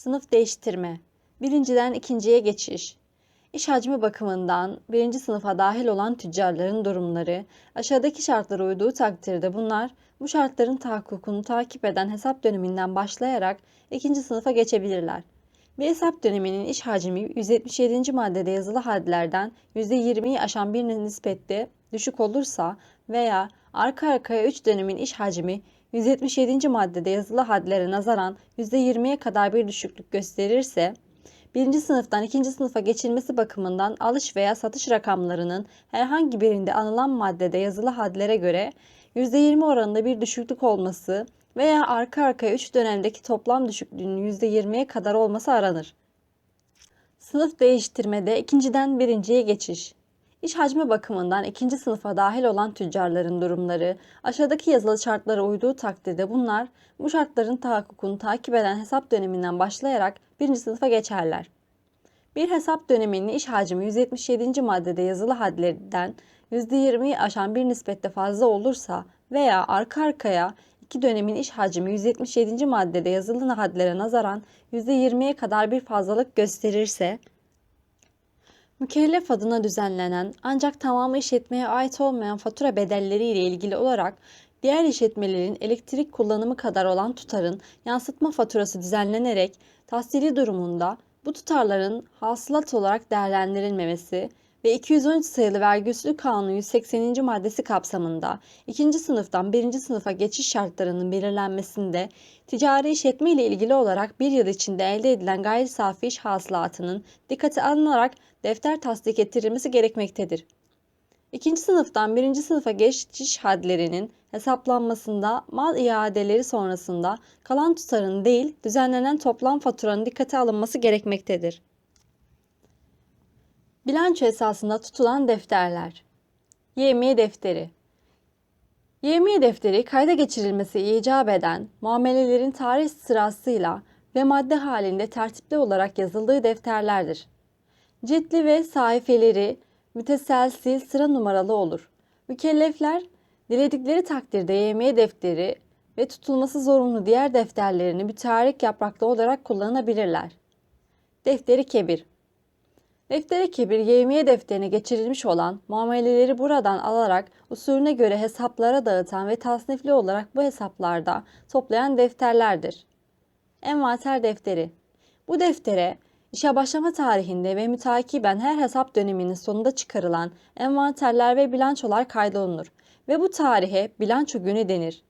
Sınıf değiştirme. Birinciden ikinciye geçiş. İş hacmi bakımından birinci sınıfa dahil olan tüccarların durumları, aşağıdaki şartlara uyduğu takdirde bunlar bu şartların tahakkukunu takip eden hesap döneminden başlayarak ikinci sınıfa geçebilirler. Bir hesap döneminin iş hacmi 177. maddede yazılı hadlerden %20'yi aşan bir nispette düşük olursa veya arka arkaya 3 dönemin iş hacmi 177. maddede yazılı hadlere nazaran %20'ye kadar bir düşüklük gösterirse, birinci sınıftan ikinci sınıfa geçilmesi bakımından alış veya satış rakamlarının herhangi birinde anılan maddede yazılı hadlere göre %20 oranında bir düşüklük olması veya arka arkaya 3 dönemdeki toplam düşüklüğünün %20'ye kadar olması aranır. Sınıf değiştirmede ikinciden birinciye geçiş. İş hacmi bakımından ikinci sınıfa dahil olan tüccarların durumları, aşağıdaki yazılı şartlara uyduğu takdirde bunlar bu şartların tahakkukunu takip eden hesap döneminden başlayarak birinci sınıfa geçerler. Bir hesap döneminin iş hacmi 177. maddede yazılı hadlerden %20'yi aşan bir nispette fazla olursa veya arka arkaya iki dönemin iş hacmi 177. maddede yazılı hadlere nazaran %20'ye kadar bir fazlalık gösterirse, mükellef adına düzenlenen ancak tamamı işletmeye ait olmayan fatura bedelleri ile ilgili olarak diğer işletmelerin elektrik kullanımı kadar olan tutarın yansıtma faturası düzenlenerek tahsili durumunda bu tutarların hasılat olarak değerlendirilmemesi ve 213 sayılı vergi kanunu 180. maddesi kapsamında ikinci sınıftan birinci sınıfa geçiş şartlarının belirlenmesinde ticari işletme ile ilgili olarak bir yıl içinde elde edilen gayri safi iş hasılatının dikkate alınarak defter tasdik ettirilmesi gerekmektedir. İkinci sınıftan birinci sınıfa geçiş hadlerinin hesaplanmasında mal iadeleri sonrasında kalan tutarın değil düzenlenen toplam faturanın dikkate alınması gerekmektedir. Bilanço esasında tutulan defterler. YMİ defteri. YMİ defteri kayda geçirilmesi icap eden muamelelerin tarih sırasıyla ve madde halinde tertipli olarak yazıldığı defterlerdir. Ciltli ve sayfeleri müteselsil sıra numaralı olur. Mükellefler diledikleri takdirde YMİ defteri ve tutulması zorunlu diğer defterlerini müteahhit yapraklı olarak kullanabilirler. Defteri kebir Defteri kebir yevmiye defterine geçirilmiş olan muameleleri buradan alarak usulüne göre hesaplara dağıtan ve tasnifli olarak bu hesaplarda toplayan defterlerdir. Envanter defteri Bu deftere işe başlama tarihinde ve mütakiben her hesap döneminin sonunda çıkarılan envanterler ve bilançolar kaydolunur ve bu tarihe bilanço günü denir.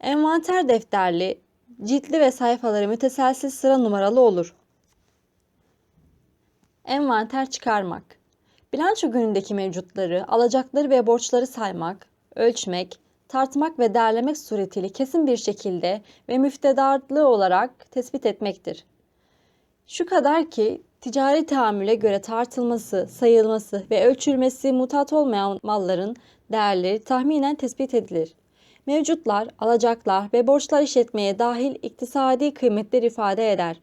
Envanter defterli, ciltli ve sayfaları müteselsiz sıra numaralı olur. Envanter çıkarmak. Bilanço günündeki mevcutları, alacakları ve borçları saymak, ölçmek, tartmak ve değerlemek suretiyle kesin bir şekilde ve müftedarlığı olarak tespit etmektir. Şu kadar ki ticari tahammüle göre tartılması, sayılması ve ölçülmesi mutat olmayan malların değerleri tahminen tespit edilir. Mevcutlar, alacaklar ve borçlar işletmeye dahil iktisadi kıymetler ifade eder.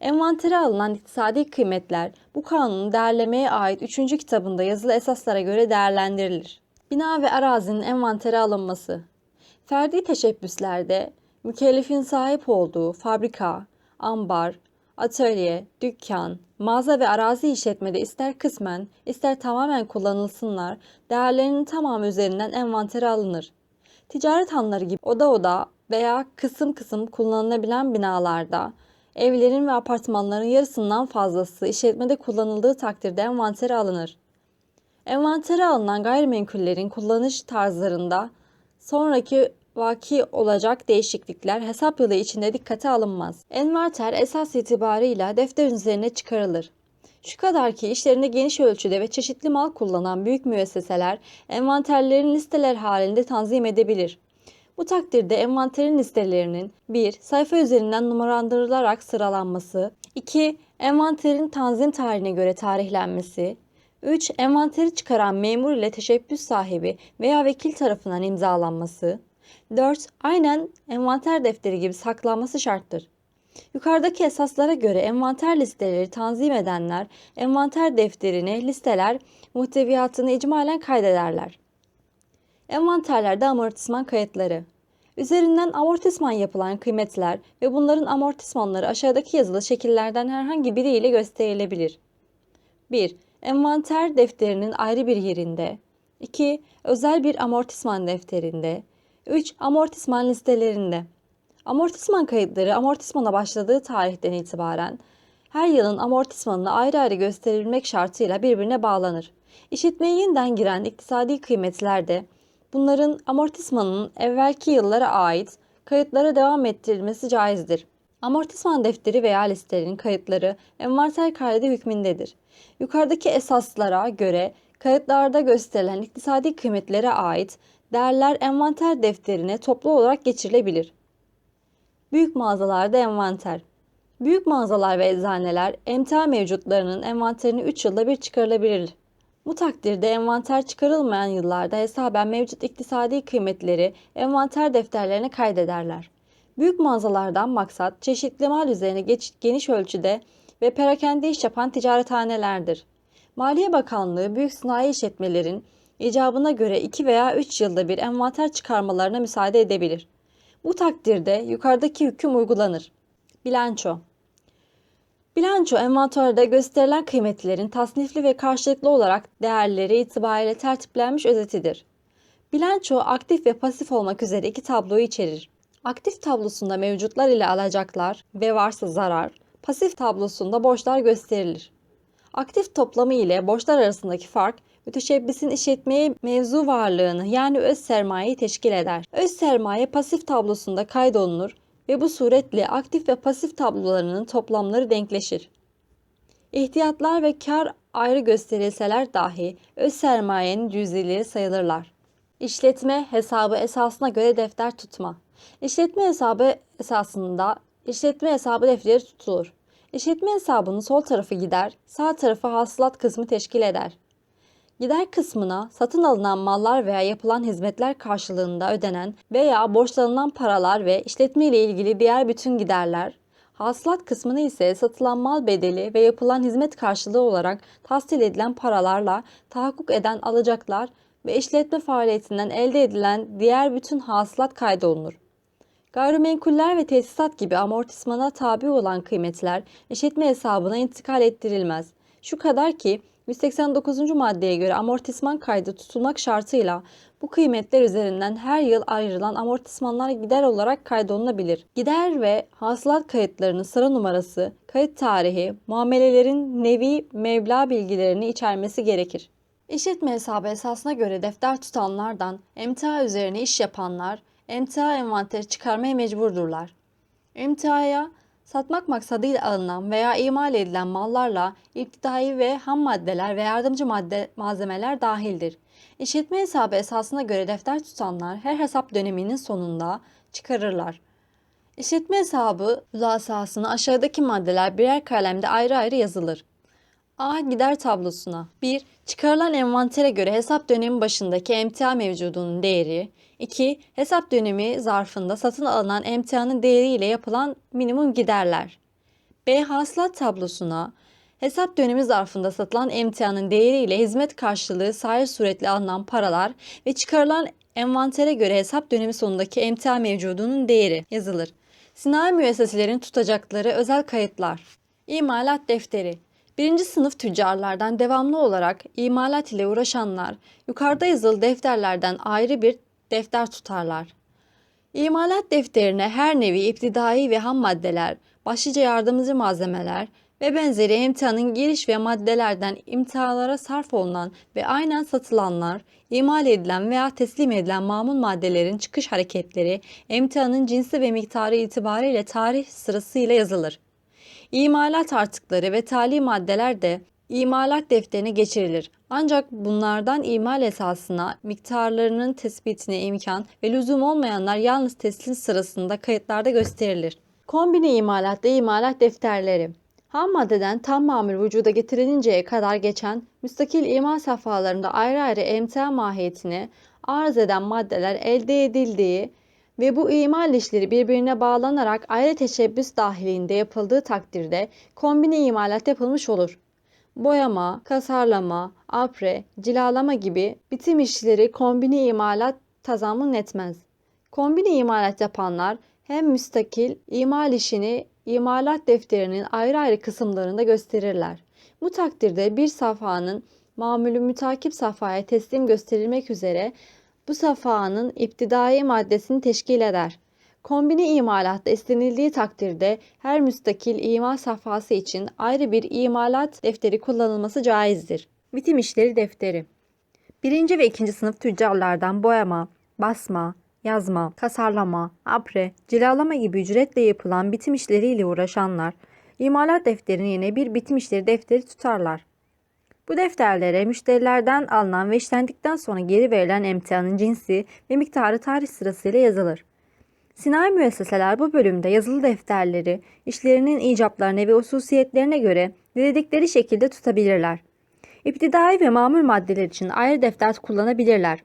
Envantere alınan iktisadi kıymetler bu kanunun değerlemeye ait 3. kitabında yazılı esaslara göre değerlendirilir. Bina ve arazinin envantere alınması. Ferdi teşebbüslerde mükellefin sahip olduğu fabrika, ambar, atölye, dükkan, mağaza ve arazi işletmede ister kısmen ister tamamen kullanılsınlar değerlerinin tamamı üzerinden envantere alınır. Ticaret hanları gibi oda oda veya kısım kısım kullanılabilen binalarda evlerin ve apartmanların yarısından fazlası işletmede kullanıldığı takdirde envantere alınır. Envantere alınan gayrimenkullerin kullanış tarzlarında sonraki vaki olacak değişiklikler hesap yılı içinde dikkate alınmaz. Envanter esas itibarıyla defter üzerine çıkarılır. Şu kadar ki işlerinde geniş ölçüde ve çeşitli mal kullanan büyük müesseseler envanterlerin listeler halinde tanzim edebilir. Bu takdirde envanterin listelerinin 1. Sayfa üzerinden numaralandırılarak sıralanması 2. Envanterin tanzim tarihine göre tarihlenmesi 3. Envanteri çıkaran memur ile teşebbüs sahibi veya vekil tarafından imzalanması 4. Aynen envanter defteri gibi saklanması şarttır. Yukarıdaki esaslara göre envanter listeleri tanzim edenler envanter defterine listeler muhteviyatını icmalen kaydederler. Envanterlerde amortisman kayıtları. Üzerinden amortisman yapılan kıymetler ve bunların amortismanları aşağıdaki yazılı şekillerden herhangi biri ile gösterilebilir. 1. Envanter defterinin ayrı bir yerinde. 2. Özel bir amortisman defterinde. 3. Amortisman listelerinde. Amortisman kayıtları amortismana başladığı tarihten itibaren her yılın amortismanını ayrı ayrı gösterilmek şartıyla birbirine bağlanır. İşitmeye yeniden giren iktisadi kıymetler de bunların amortismanın evvelki yıllara ait kayıtlara devam ettirilmesi caizdir. Amortisman defteri veya listelerin kayıtları envanter kaydı hükmündedir. Yukarıdaki esaslara göre kayıtlarda gösterilen iktisadi kıymetlere ait değerler envanter defterine toplu olarak geçirilebilir. Büyük mağazalarda envanter. Büyük mağazalar ve eczaneler emtia mevcutlarının envanterini 3 yılda bir çıkarılabilir. Bu takdirde envanter çıkarılmayan yıllarda hesaben mevcut iktisadi kıymetleri envanter defterlerine kaydederler. Büyük mağazalardan maksat çeşitli mal üzerine geç- geniş ölçüde ve perakende iş yapan ticarethanelerdir. Maliye Bakanlığı büyük sanayi işletmelerin icabına göre 2 veya 3 yılda bir envanter çıkarmalarına müsaade edebilir. Bu takdirde yukarıdaki hüküm uygulanır. Bilanço Bilanço envanterde gösterilen kıymetlerin tasnifli ve karşılıklı olarak değerleri itibariyle tertiplenmiş özetidir. Bilanço aktif ve pasif olmak üzere iki tabloyu içerir. Aktif tablosunda mevcutlar ile alacaklar ve varsa zarar, pasif tablosunda borçlar gösterilir. Aktif toplamı ile borçlar arasındaki fark müteşebbisin işletmeye mevzu varlığını yani öz sermayeyi teşkil eder. Öz sermaye pasif tablosunda kaydolunur ve bu suretle aktif ve pasif tablolarının toplamları denkleşir. İhtiyatlar ve kar ayrı gösterilseler dahi öz sermayenin cüzileri sayılırlar. İşletme hesabı esasına göre defter tutma. İşletme hesabı esasında işletme hesabı defteri tutulur. İşletme hesabının sol tarafı gider, sağ tarafı hasılat kısmı teşkil eder. Gider kısmına satın alınan mallar veya yapılan hizmetler karşılığında ödenen veya borçlanılan paralar ve işletme ile ilgili diğer bütün giderler, hasılat kısmını ise satılan mal bedeli ve yapılan hizmet karşılığı olarak tahsil edilen paralarla tahakkuk eden alacaklar ve işletme faaliyetinden elde edilen diğer bütün hasılat kaydolunur. Gayrimenkuller ve tesisat gibi amortismana tabi olan kıymetler işletme hesabına intikal ettirilmez. Şu kadar ki 189. maddeye göre amortisman kaydı tutulmak şartıyla bu kıymetler üzerinden her yıl ayrılan amortismanlar gider olarak kaydolunabilir. Gider ve hasılat kayıtlarının sıra numarası, kayıt tarihi, muamelelerin nevi, meblağ bilgilerini içermesi gerekir. İşletme hesabı esasına göre defter tutanlardan emtia üzerine iş yapanlar emtia envanteri çıkarmaya mecburdurlar. Emtiaya satmak maksadıyla alınan veya imal edilen mallarla iptidai ve ham maddeler ve yardımcı madde malzemeler dahildir. İşletme hesabı esasına göre defter tutanlar her hesap döneminin sonunda çıkarırlar. İşletme hesabı mülasasına aşağıdaki maddeler birer kalemde ayrı ayrı yazılır. A. Gider tablosuna 1. Çıkarılan envantere göre hesap dönemi başındaki emtia mevcudunun değeri 2. Hesap dönemi zarfında satın alınan emtianın değeriyle yapılan minimum giderler. B. Hasılat tablosuna hesap dönemi zarfında satılan emtianın değeriyle hizmet karşılığı sair suretle alınan paralar ve çıkarılan envantere göre hesap dönemi sonundaki emtia mevcudunun değeri yazılır. Sinayi müesseselerin tutacakları özel kayıtlar. İmalat defteri Birinci sınıf tüccarlardan devamlı olarak imalat ile uğraşanlar yukarıda yazılı defterlerden ayrı bir defter tutarlar. İmalat defterine her nevi iptidai ve ham maddeler, başlıca yardımcı malzemeler ve benzeri emtianın giriş ve maddelerden imtihalara sarf olunan ve aynen satılanlar, imal edilen veya teslim edilen mamul maddelerin çıkış hareketleri, emtianın cinsi ve miktarı itibariyle tarih sırasıyla yazılır. İmalat artıkları ve tali maddeler de imalat defterine geçirilir. Ancak bunlardan imal esasına, miktarlarının tespitine imkan ve lüzum olmayanlar yalnız teslim sırasında kayıtlarda gösterilir. Kombine imalat ve imalat defterleri Ham maddeden tam mamul vücuda getirilinceye kadar geçen müstakil imal safhalarında ayrı ayrı emtia mahiyetini arz eden maddeler elde edildiği ve bu imal işleri birbirine bağlanarak ayrı teşebbüs dahilinde yapıldığı takdirde kombine imalat yapılmış olur. Boyama, kasarlama, apre, cilalama gibi bitim işleri kombine imalat tazammun etmez. Kombine imalat yapanlar hem müstakil imal işini imalat defterinin ayrı ayrı kısımlarında gösterirler. Bu takdirde bir safhanın mamülü mütakip safhaya teslim gösterilmek üzere bu safhanın iptidai maddesini teşkil eder. Kombine imalatta istenildiği takdirde her müstakil imal safhası için ayrı bir imalat defteri kullanılması caizdir. Bitim işleri defteri Birinci ve ikinci sınıf tüccarlardan boyama, basma, yazma, tasarlama, apre, cilalama gibi ücretle yapılan bitim işleriyle uğraşanlar, imalat defterinin yerine bir bitim işleri defteri tutarlar. Bu defterlere müşterilerden alınan ve işlendikten sonra geri verilen emtianın cinsi ve miktarı tarih sırasıyla yazılır. Sinayi müesseseler bu bölümde yazılı defterleri işlerinin icaplarına ve hususiyetlerine göre diledikleri şekilde tutabilirler. İptidai ve mamul maddeler için ayrı defter kullanabilirler.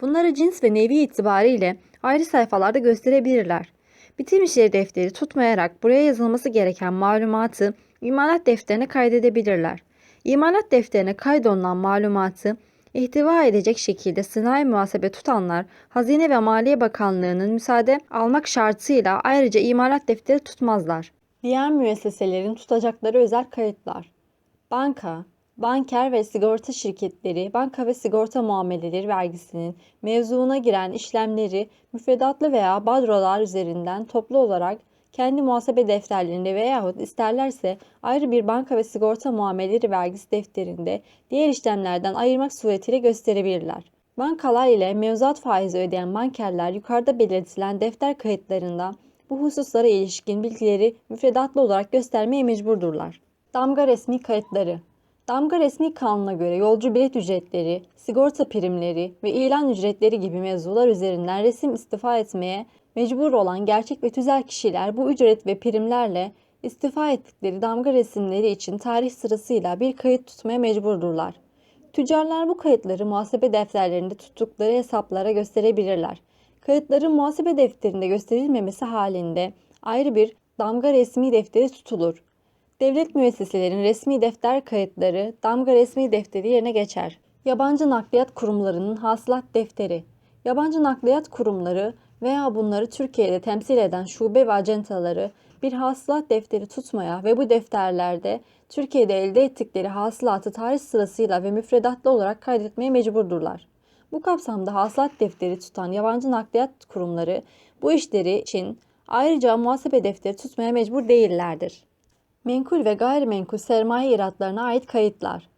Bunları cins ve nevi itibariyle ayrı sayfalarda gösterebilirler. Bitim işleri defteri tutmayarak buraya yazılması gereken malumatı imalat defterine kaydedebilirler. İmalat defterine kaydolunan malumatı ihtiva edecek şekilde sınai muhasebe tutanlar Hazine ve Maliye Bakanlığı'nın müsaade almak şartıyla ayrıca imalat defteri tutmazlar. Diğer müesseselerin tutacakları özel kayıtlar. Banka, banker ve sigorta şirketleri banka ve sigorta muameleleri vergisinin mevzuuna giren işlemleri müfredatlı veya badrolar üzerinden toplu olarak kendi muhasebe defterlerinde veyahut isterlerse ayrı bir banka ve sigorta muameleri vergisi defterinde diğer işlemlerden ayırmak suretiyle gösterebilirler. Bankalar ile mevzuat faizi ödeyen bankerler yukarıda belirtilen defter kayıtlarında bu hususlara ilişkin bilgileri müfredatlı olarak göstermeye mecburdurlar. Damga resmi kayıtları Damga resmi kanuna göre yolcu bilet ücretleri, sigorta primleri ve ilan ücretleri gibi mevzular üzerinden resim istifa etmeye mecbur olan gerçek ve tüzel kişiler bu ücret ve primlerle istifa ettikleri damga resimleri için tarih sırasıyla bir kayıt tutmaya mecburdurlar. Tüccarlar bu kayıtları muhasebe defterlerinde tuttukları hesaplara gösterebilirler. Kayıtların muhasebe defterinde gösterilmemesi halinde ayrı bir damga resmi defteri tutulur. Devlet müesseselerinin resmi defter kayıtları damga resmi defteri yerine geçer. Yabancı nakliyat kurumlarının hasılat defteri. Yabancı nakliyat kurumları veya bunları Türkiye'de temsil eden şube ve acentaları bir hasılat defteri tutmaya ve bu defterlerde Türkiye'de elde ettikleri hasılatı tarih sırasıyla ve müfredatlı olarak kaydetmeye mecburdurlar. Bu kapsamda hasılat defteri tutan yabancı nakliyat kurumları bu işleri için ayrıca muhasebe defteri tutmaya mecbur değillerdir. Menkul ve gayrimenkul sermaye iratlarına ait kayıtlar.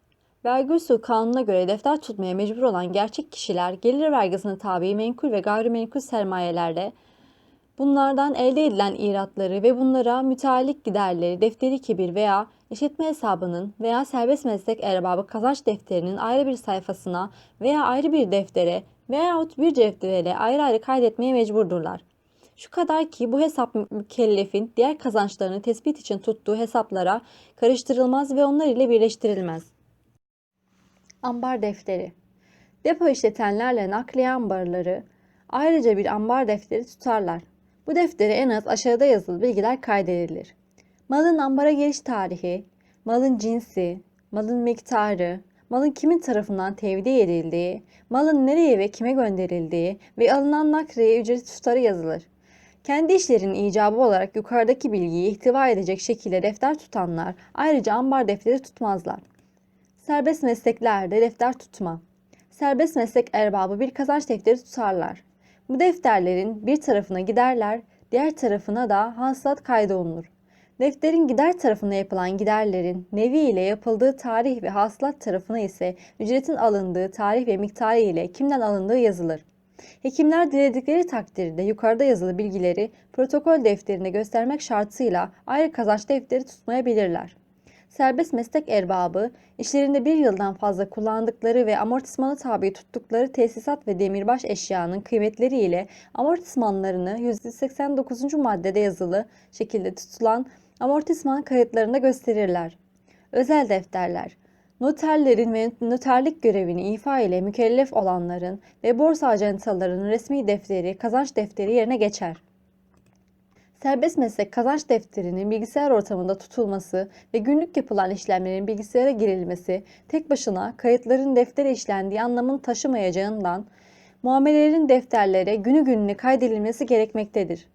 Vergi usulü kanununa göre defter tutmaya mecbur olan gerçek kişiler gelir vergisine tabi menkul ve gayrimenkul sermayelerle bunlardan elde edilen iratları ve bunlara müteallik giderleri defteri kibir veya işletme hesabının veya serbest meslek erbabı kazanç defterinin ayrı bir sayfasına veya ayrı bir deftere veyahut bir ceftere ayrı ayrı kaydetmeye mecburdurlar. Şu kadar ki bu hesap mükellefin diğer kazançlarını tespit için tuttuğu hesaplara karıştırılmaz ve onlar ile birleştirilmez. Ambar defteri Depo işletenlerle nakliye ambarları ayrıca bir ambar defteri tutarlar. Bu deftere en az aşağıda yazılı bilgiler kaydedilir. Malın ambara geliş tarihi, malın cinsi, malın miktarı, malın kimin tarafından tevdi edildiği, malın nereye ve kime gönderildiği ve alınan nakliye ücreti tutarı yazılır. Kendi işlerinin icabı olarak yukarıdaki bilgiyi ihtiva edecek şekilde defter tutanlar ayrıca ambar defteri tutmazlar. Serbest mesleklerde defter tutma. Serbest meslek erbabı bir kazanç defteri tutarlar. Bu defterlerin bir tarafına giderler, diğer tarafına da hasılat kaydolunur. Defterin gider tarafına yapılan giderlerin nevi ile yapıldığı tarih ve hasılat tarafına ise ücretin alındığı tarih ve miktarı ile kimden alındığı yazılır. Hekimler diledikleri takdirde yukarıda yazılı bilgileri protokol defterine göstermek şartıyla ayrı kazanç defteri tutmayabilirler. Serbest meslek erbabı, işlerinde bir yıldan fazla kullandıkları ve amortismana tabi tuttukları tesisat ve demirbaş eşyanın kıymetleri ile amortismanlarını 189. maddede yazılı şekilde tutulan amortisman kayıtlarında gösterirler. Özel defterler, noterlerin ve noterlik görevini ifa ile mükellef olanların ve borsa acentalarının resmi defteri, kazanç defteri yerine geçer. Serbest meslek kazanç defterinin bilgisayar ortamında tutulması ve günlük yapılan işlemlerin bilgisayara girilmesi tek başına kayıtların deftere işlendiği anlamını taşımayacağından muamelelerin defterlere günü gününe kaydedilmesi gerekmektedir.